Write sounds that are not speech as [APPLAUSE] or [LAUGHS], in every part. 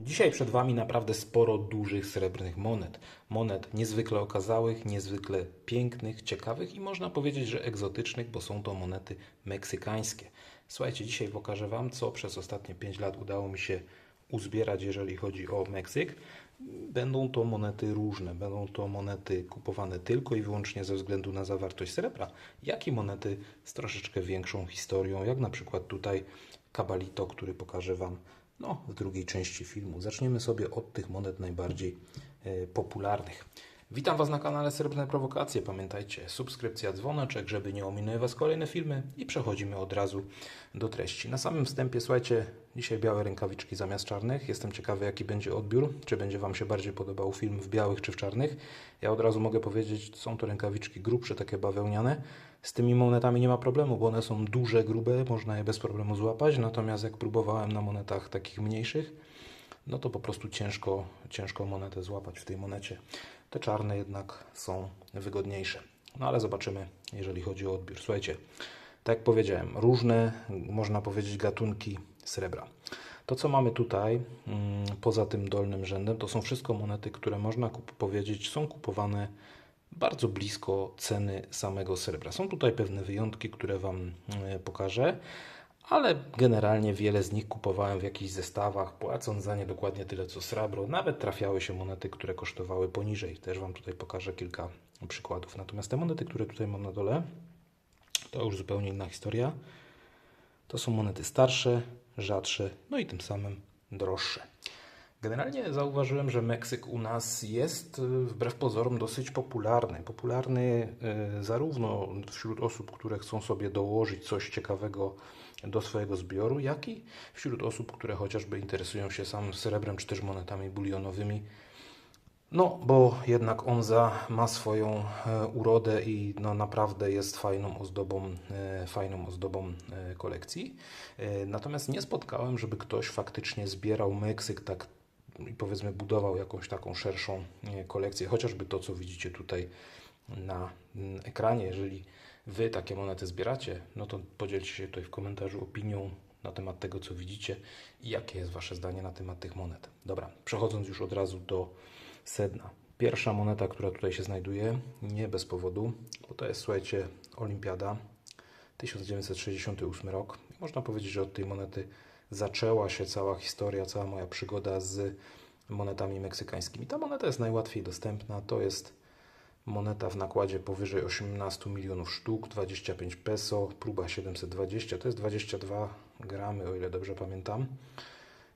Dzisiaj przed Wami naprawdę sporo dużych srebrnych monet. Monet niezwykle okazałych, niezwykle pięknych, ciekawych i można powiedzieć, że egzotycznych, bo są to monety meksykańskie. Słuchajcie, dzisiaj pokażę Wam, co przez ostatnie 5 lat udało mi się uzbierać, jeżeli chodzi o Meksyk. Będą to monety różne, będą to monety kupowane tylko i wyłącznie ze względu na zawartość srebra, jak i monety z troszeczkę większą historią, jak na przykład tutaj Kabalito, który pokażę Wam no, w drugiej części filmu. Zaczniemy sobie od tych monet najbardziej e, popularnych. Witam Was na kanale Srebrne Prowokacje. Pamiętajcie, subskrypcja, dzwoneczek, żeby nie ominęły Was kolejne filmy i przechodzimy od razu do treści. Na samym wstępie, słuchajcie, dzisiaj białe rękawiczki zamiast czarnych. Jestem ciekawy, jaki będzie odbiór, czy będzie Wam się bardziej podobał film w białych czy w czarnych. Ja od razu mogę powiedzieć, są to rękawiczki grubsze, takie bawełniane. Z tymi monetami nie ma problemu, bo one są duże, grube, można je bez problemu złapać. Natomiast jak próbowałem na monetach takich mniejszych, no to po prostu ciężko, ciężko monetę złapać w tej monecie. Te czarne jednak są wygodniejsze. No ale zobaczymy, jeżeli chodzi o odbiór. Słuchajcie, tak jak powiedziałem, różne, można powiedzieć, gatunki srebra. To, co mamy tutaj, mm, poza tym dolnym rzędem, to są wszystko monety, które można powiedzieć są kupowane bardzo blisko ceny samego srebra. Są tutaj pewne wyjątki, które Wam e, pokażę, ale generalnie wiele z nich kupowałem w jakichś zestawach, płacąc za nie dokładnie tyle co srebro. Nawet trafiały się monety, które kosztowały poniżej. Też Wam tutaj pokażę kilka przykładów. Natomiast te monety, które tutaj mam na dole, to już zupełnie inna historia. To są monety starsze, rzadsze, no i tym samym droższe. Generalnie zauważyłem, że Meksyk u nas jest y, wbrew pozorom dosyć popularny. Popularny y, zarówno wśród osób, które chcą sobie dołożyć coś ciekawego do swojego zbioru, jak i wśród osób, które chociażby interesują się samym srebrem czy też monetami bulionowymi. No, bo jednak Onza ma swoją e, urodę i no, naprawdę jest fajną ozdobą, e, fajną ozdobą e, kolekcji. Natomiast nie spotkałem, żeby ktoś faktycznie zbierał Meksyk tak powiedzmy budował jakąś taką szerszą e, kolekcję, chociażby to, co widzicie tutaj na mm, ekranie. Jeżeli Wy takie monety zbieracie, no to podzielcie się tutaj w komentarzu opinią na temat tego, co widzicie i jakie jest Wasze zdanie na temat tych monet. Dobra, przechodząc już od razu do sedna. Pierwsza moneta, która tutaj się znajduje, nie bez powodu, bo to jest, słuchajcie, Olimpiada 1968 rok. I można powiedzieć, że od tej monety zaczęła się cała historia, cała moja przygoda z monetami meksykańskimi. Ta moneta jest najłatwiej dostępna. To jest moneta w nakładzie powyżej 18 milionów sztuk, 25 peso, próba 720, to jest 22 gramy, o ile dobrze pamiętam.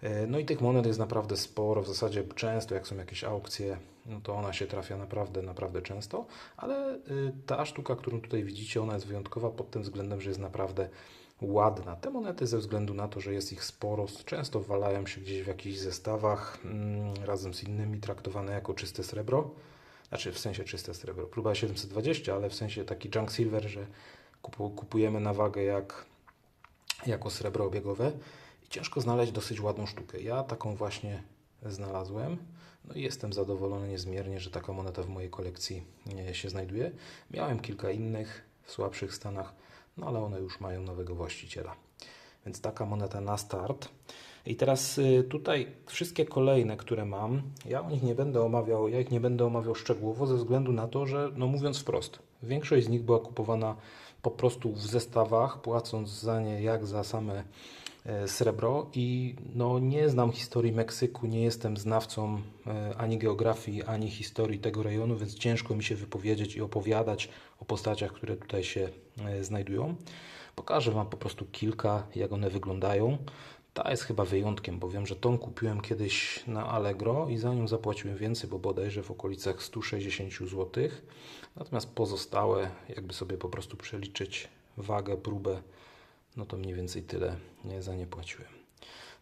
E, No i tych monet jest naprawdę sporo, w zasadzie często jak są jakieś aukcje, no to ona się trafia naprawdę, naprawdę często, ale y, ta sztuka, którą tutaj widzicie, ona jest wyjątkowa pod tym względem, że jest naprawdę ładna. Te monety ze względu na to, że jest ich sporo, często walają się gdzieś w jakichś zestawach mm, razem z innymi, traktowane jako czyste srebro, znaczy w sensie czyste srebro, próba 720, ale w sensie taki junk silver, że kupu- kupujemy na wagę jak, jako srebro obiegowe ciężko znaleźć dosyć ładną sztukę. Ja taką właśnie znalazłem. No i jestem zadowolony niezmiernie, że taka moneta w mojej kolekcji e, się znajduje. Miałem kilka innych w słabszych stanach, no ale one już mają nowego właściciela. Więc taka moneta na start. I teraz y, tutaj wszystkie kolejne, które mam, ja o nich nie będę omawiał, ja ich nie będę omawiał szczegółowo ze względu na to, że no mówiąc wprost, większość z nich była kupowana po prostu w zestawach, płacąc za nie jak za same e, srebro i no nie znam historii Meksyku, nie jestem znawcą e, ani geografii, ani historii tego rejonu, więc ciężko mi się wypowiedzieć i opowiadać o postaciach, które tutaj się e, znajdują. Pokażę Wam po prostu kilka, jak one wyglądają. Ta jest chyba wyjątkiem, bo wiem, że tą kupiłem kiedyś na Allegro i za nią zapłaciłem więcej, bo bodajże w okolicach 160 zł. Natomiast pozostałe, jakby sobie po prostu przeliczyć wagę, próbę, no to mniej więcej tyle za nie płaciłem.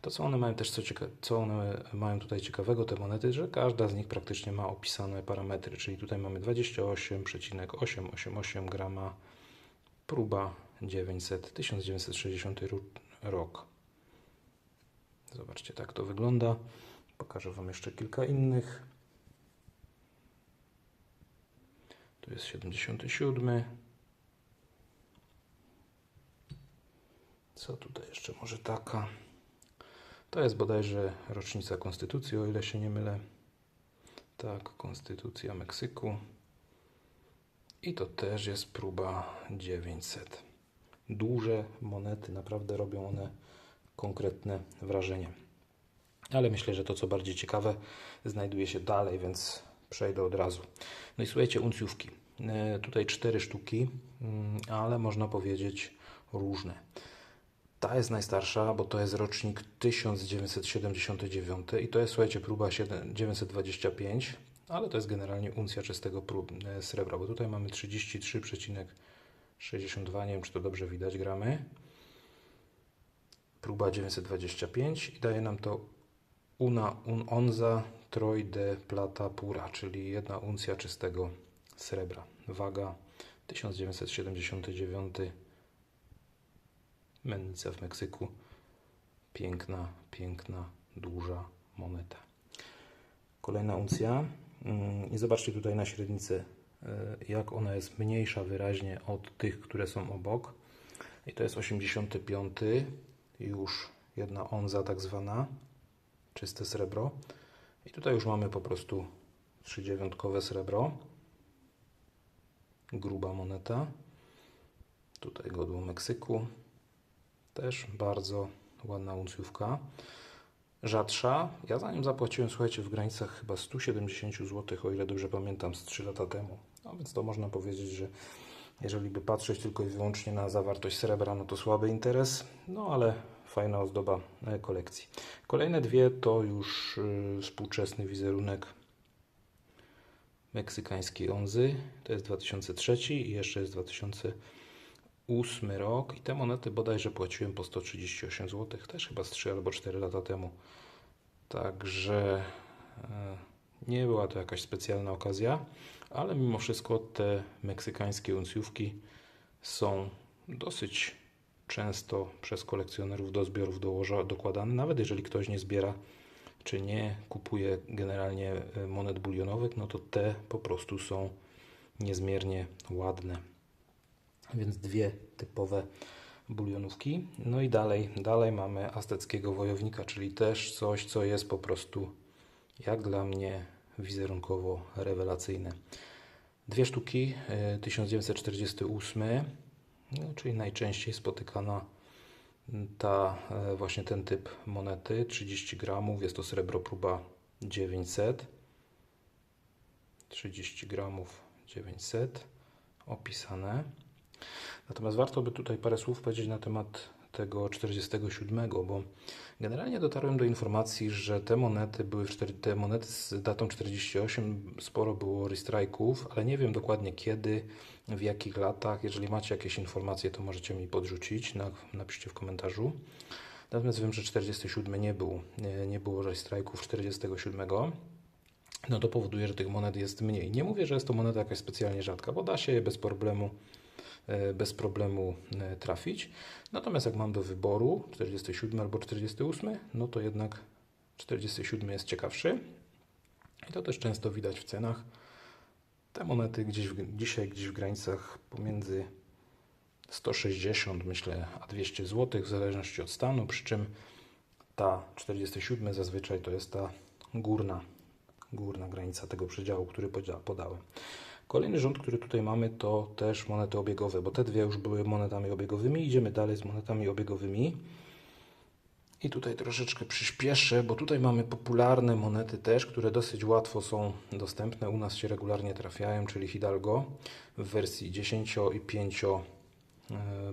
To, co one mają też, co, cieka- co one mają tutaj ciekawego, te monety, że każda z nich praktycznie ma opisane parametry, czyli tutaj mamy 28,888 grama, próba 900, 1960 ru- rok. Zobaczcie, tak to wygląda. Pokażę Wam jeszcze kilka innych. Tu jest 77. Co tutaj jeszcze może taka? To jest bodajże rocznica Konstytucji, o ile się nie mylę. Tak, Konstytucja Meksyku. I to też jest próba 900. Duże monety, naprawdę robią one konkretne wrażenie. Ale myślę, że to co bardziej ciekawe znajduje się dalej, więc przejdę od razu. No i słuchajcie, uncjówki. E, Tutaj cztery sztuki, mm, ale można powiedzieć różne. Ta jest najstarsza, bo to jest rocznik 1979 i to jest, słuchajcie, próba 7 925, ale to jest generalnie uncja czystego prób, e, srebra, bo tutaj mamy 33,62, nie wiem czy to dobrze widać, gramy. Próba 925 i daje nam to una un onza troi de plata pura, czyli jedna uncja czystego srebra. Waga 1979 Mennica w Meksyku. Piękna, piękna, duża moneta. Kolejna uncja. Mm, I zobaczcie tutaj na średnicy, e, jak ona jest mniejsza wyraźnie od tych, które są obok. I to jest 85. Już jedna onza tak zwana. Czyste srebro. I tutaj już mamy po prostu trzydziewiątkowe srebro. Gruba moneta. Tutaj godło Meksyku. Też bardzo ładna uncjówka. Rzadsza. Ja za nią zapłaciłem, słuchajcie, w granicach chyba 170 zł, o ile dobrze pamiętam, z 3 lata temu. No więc to można powiedzieć, że jeżeli by patrzeć tylko i wyłącznie na zawartość srebra, no to słaby interes, no ale fajna ozdoba e, kolekcji. Kolejne dwie to już y, współczesny wizerunek meksykańskiej onzy. To jest 2003 i jeszcze jest 2008 rok. I te monety bodajże płaciłem po 138 zł, też chyba z 3 albo 4 lata temu. Także e, nie była to jakaś specjalna okazja, ale mimo wszystko te meksykańskie uncjówki są dosyć często przez kolekcjonerów do zbiorów dołoża, dokładane, nawet jeżeli ktoś nie zbiera czy nie kupuje generalnie e, monet bulionowych, no to te po prostu są niezmiernie ładne. Więc dwie typowe bulionówki. No i dalej, dalej mamy azteckiego wojownika, czyli też coś, co jest po prostu jak dla mnie wizerunkowo rewelacyjne. Dwie sztuki, e, 1948, no, czyli najczęściej spotykana ta, e, właśnie ten typ monety, 30 gramów, jest to srebro próba 900, 30 gramów 900 opisane. Natomiast warto by tutaj parę słów powiedzieć na temat tego 47, bo generalnie dotarłem do informacji, że te monety były te monety z datą 48 sporo było restrike'ów, ale nie wiem dokładnie kiedy, w jakich latach. Jeżeli macie jakieś informacje, to możecie mi podrzucić, napiszcie w komentarzu. Natomiast wiem, że 47 nie był, nie, nie było restrike'ów 47 no to powoduje, że tych monet jest mniej. Nie mówię, że jest to moneta jakaś specjalnie rzadka, bo da się je bez problemu bez problemu e, trafić. Natomiast jak mam do wyboru 47 albo 48, no to jednak 47 jest ciekawszy. I to też często widać w cenach. Te monety gdzieś w, dzisiaj gdzieś w granicach pomiędzy 160 myślę, a 200 zł w zależności od stanu, przy czym ta 47 zazwyczaj to jest ta górna, górna granica tego przedziału, który podałem. Kolejny rząd, który tutaj mamy, to też monety obiegowe, bo te dwie już były monetami obiegowymi. Idziemy dalej z monetami obiegowymi. I tutaj troszeczkę przyspieszę, bo tutaj mamy popularne monety też, które dosyć łatwo są dostępne. U nas się regularnie trafiają, czyli Hidalgo w wersji 10 i 5 e,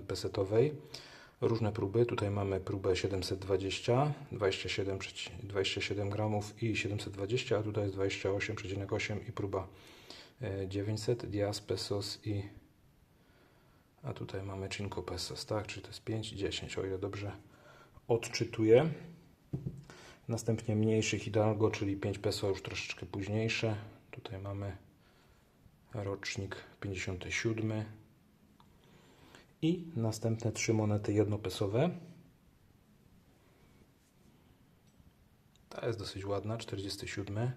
pesetowej. Różne próby. Tutaj mamy próbę 720, 27, 27 gramów i 720, a tutaj jest 28,8 i próba 900 dias pesos i a tutaj mamy 5 pesos, tak? Czyli to jest 5 10, o ile dobrze odczytuję. Następnie mniejszy Hidalgo, czyli 5 peso już troszeczkę późniejsze. Tutaj mamy rocznik 57 i następne trzy monety jednopesowe. Ta jest dosyć ładna, 47.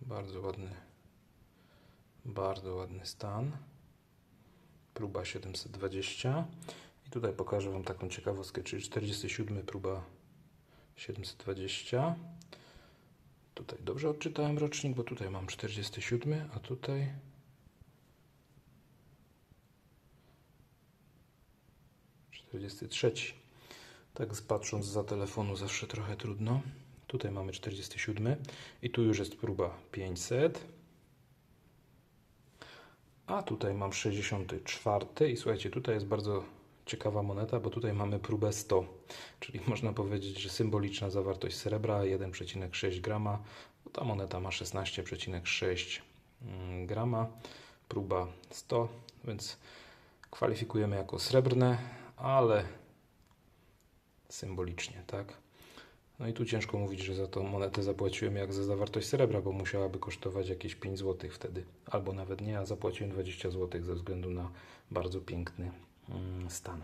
Bardzo ładny bardzo ładny stan. Próba 720. I tutaj pokażę Wam taką ciekawostkę, czyli 47 próba 720. Tutaj dobrze odczytałem rocznik, bo tutaj mam 47, a tutaj 43. Tak patrząc za telefonu zawsze trochę trudno. Tutaj mamy 47 i tu już jest próba 500. A tutaj mam 64 i słuchajcie, tutaj jest bardzo ciekawa moneta, bo tutaj mamy próbę 100, czyli [LAUGHS] można powiedzieć, że symboliczna zawartość srebra 1,6 grama. bo Ta moneta ma 16,6 mm, grama, próba 100, więc kwalifikujemy jako srebrne, ale symbolicznie, tak? No i tu ciężko mówić, że za tą monetę zapłaciłem jak za zawartość srebra, bo musiałaby kosztować jakieś 5 zł wtedy, albo nawet nie, a zapłaciłem 20 zł ze względu na bardzo piękny mm, stan.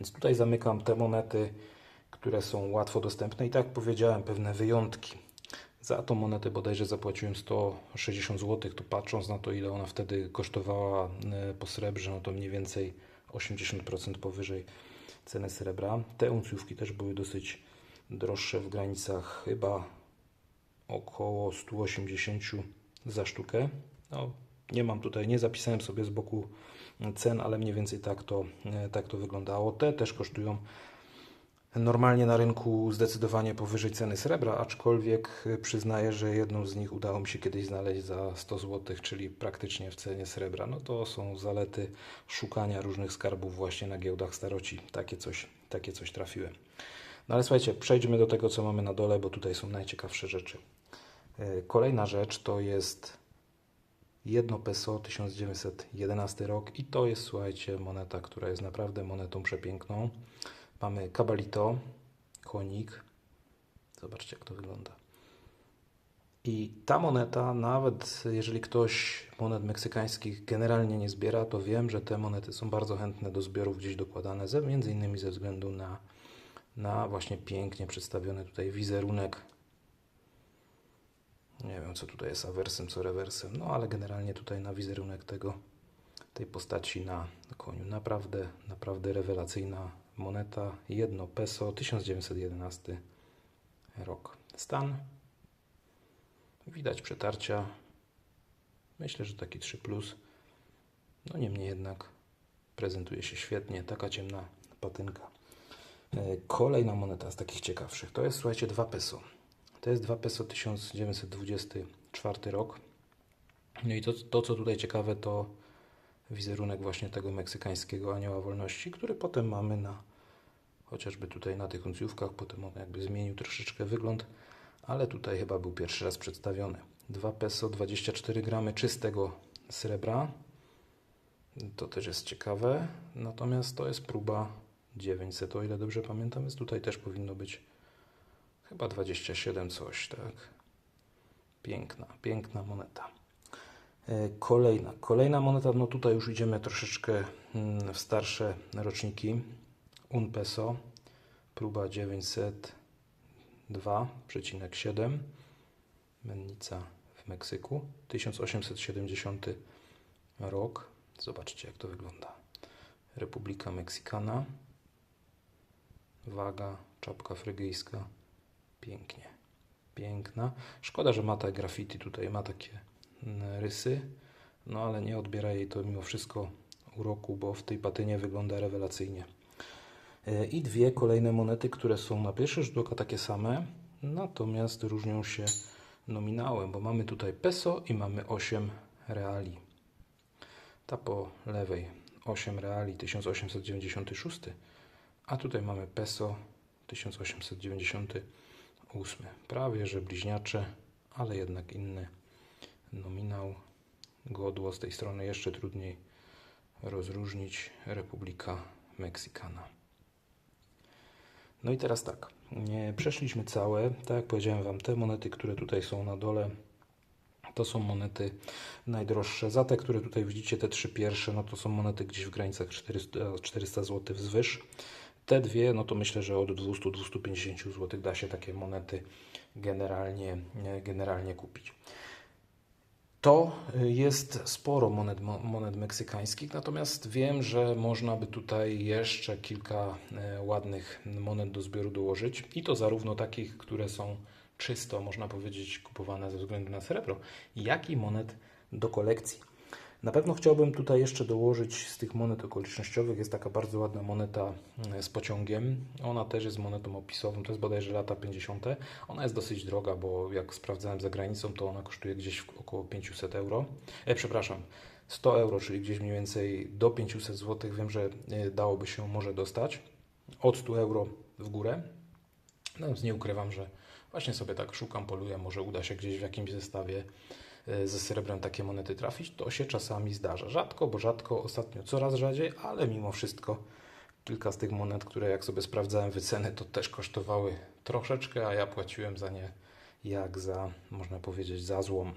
Więc tutaj zamykam te monety, które są łatwo dostępne i tak powiedziałem, pewne wyjątki. Za tą monetę bodajże zapłaciłem 160 zł, to patrząc na to, ile ona wtedy kosztowała e, po srebrze, no to mniej więcej 80% powyżej ceny srebra. Te uncjówki też były dosyć droższe w granicach chyba około 180 za sztukę. No, nie mam tutaj, nie zapisałem sobie z boku cen, ale mniej więcej tak to, tak to wyglądało. Te też kosztują normalnie na rynku zdecydowanie powyżej ceny srebra, aczkolwiek e, przyznaję, że jedną z nich udało mi się kiedyś znaleźć za 100 zł, czyli praktycznie w cenie srebra. No to są zalety szukania różnych skarbów właśnie na giełdach staroci. Takie coś, takie coś trafiłem. No ale słuchajcie, przejdźmy do tego, co mamy na dole, bo tutaj są najciekawsze rzeczy. E, Kolejna rzecz to jest jedno peso 1911 rok i to jest, słuchajcie, moneta, która jest naprawdę monetą przepiękną. Mamy kabalito, konik. Zobaczcie, jak to wygląda. I ta moneta, nawet jeżeli ktoś monet meksykańskich generalnie nie zbiera, to wiem, że te monety są bardzo chętne do zbiorów gdzieś dokładane, ze, między innymi ze względu na, na właśnie pięknie przedstawiony tutaj wizerunek. Nie wiem, co tutaj jest awersem, co rewersem, no ale generalnie tutaj na wizerunek tego, tej postaci na koniu. Naprawdę, naprawdę rewelacyjna moneta. Jedno peso, 1911 rok. Stan. Widać przetarcia. Myślę, że taki 3. No niemniej jednak prezentuje się świetnie. Taka ciemna patynka. E, Kolejna moneta z takich ciekawszych to jest, słuchajcie, 2 peso. To jest 2 peso 1924 rok. No i to, to, co tutaj ciekawe, to wizerunek właśnie tego meksykańskiego anioła wolności, który potem mamy na chociażby tutaj na tych uncjówkach, potem on jakby zmienił troszeczkę wygląd, ale tutaj chyba był pierwszy raz przedstawiony. 2 peso 24 gramy czystego srebra. To też jest ciekawe. Natomiast to jest próba 900, o ile dobrze pamiętam, więc tutaj też powinno być chyba 27 coś, tak? Piękna, piękna moneta. E, Kolejna, kolejna moneta, no tutaj już idziemy troszeczkę mm, w starsze roczniki. Un peso, próba 902,7, mennica w Meksyku, 1870 rok. Zobaczcie, jak to wygląda. Republika Meksykana, waga, czapka frygyjska, pięknie, piękna. Szkoda, że ma te graffiti tutaj, ma takie rysy, no ale nie odbiera jej to mimo wszystko uroku, bo w tej patynie wygląda rewelacyjnie. E, I dwie kolejne monety, które są na pierwszy rzut oka takie same, natomiast różnią się nominałem, bo mamy tutaj peso i mamy 8 reali. Ta po lewej 8 reali 1896, a tutaj mamy peso 1898. Prawie że bliźniacze, ale jednak inny nominał. Godło z tej strony jeszcze trudniej rozróżnić. Republika Meksykana. No i teraz tak, przeszliśmy całe, tak jak powiedziałem Wam, te monety, które tutaj są na dole, to są monety najdroższe. Za te, które tutaj widzicie, te trzy pierwsze, no to są monety gdzieś w granicach 400, 400 zł wzwyż. Te dwie, no to myślę, że od 200-250 zł da się takie monety generalnie, generalnie kupić. To y, jest sporo monet, mo- monet meksykańskich, natomiast wiem, że można by tutaj jeszcze kilka e, ładnych monet do zbioru dołożyć i to zarówno takich, które są czysto, można powiedzieć, kupowane ze względu na srebro, jak i monet do kolekcji. Na pewno chciałbym tutaj jeszcze dołożyć z tych monet okolicznościowych. Jest taka bardzo ładna moneta mm, z pociągiem. Ona też jest monetą opisową. To jest bodajże lata 50. Ona jest dosyć droga, bo jak sprawdzałem za granicą, to ona kosztuje gdzieś około 500 euro. E, przepraszam, 100 euro, czyli gdzieś mniej więcej do 500 zł. Wiem, że e, dałoby się może dostać od 100 euro w górę. Natomiast nie ukrywam, że właśnie sobie tak szukam, poluję, może uda się gdzieś w jakimś zestawie e, ze srebrem takie monety trafić. To się czasami zdarza. Rzadko, bo rzadko, ostatnio coraz rzadziej, ale mimo wszystko kilka z tych monet, które jak sobie sprawdzałem wyceny, to też kosztowały troszeczkę, a ja płaciłem za nie jak za, można powiedzieć, za złom.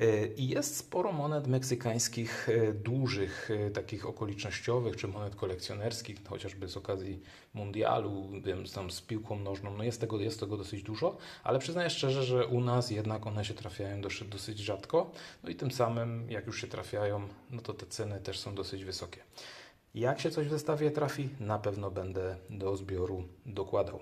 E, I jest sporo monet meksykańskich e, dużych, e, takich okolicznościowych, czy monet kolekcjonerskich, chociażby z okazji mundialu, wiem, tam z piłką nożną. No jest tego, jest tego dosyć dużo, ale przyznaję szczerze, że u nas jednak one się trafiają dosyć, dosyć rzadko. No i tym samym, jak już się trafiają, no to te ceny też są dosyć wysokie. Jak się coś w zestawie trafi, na pewno będę do zbioru dokładał.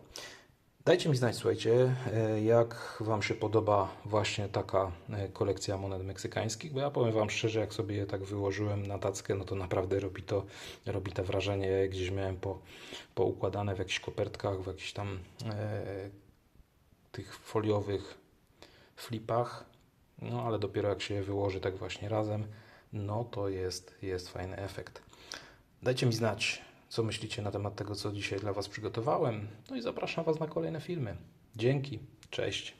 Dajcie mi znać, słuchajcie, e, jak Wam się podoba właśnie taka e, kolekcja monet meksykańskich, bo ja powiem Wam szczerze, jak sobie je tak wyłożyłem na tackę, no to naprawdę robi to, robi to wrażenie. Ja gdzieś miałem po, poukładane w jakichś kopertkach, w jakichś tam e, tych foliowych flipach, no ale dopiero jak się je wyłoży tak właśnie razem, no to jest, jest fajny efekt. Dajcie mi znać, co myślicie na temat tego, co dzisiaj dla Was przygotowałem. No i zapraszam Was na kolejne filmy. Dzięki, cześć.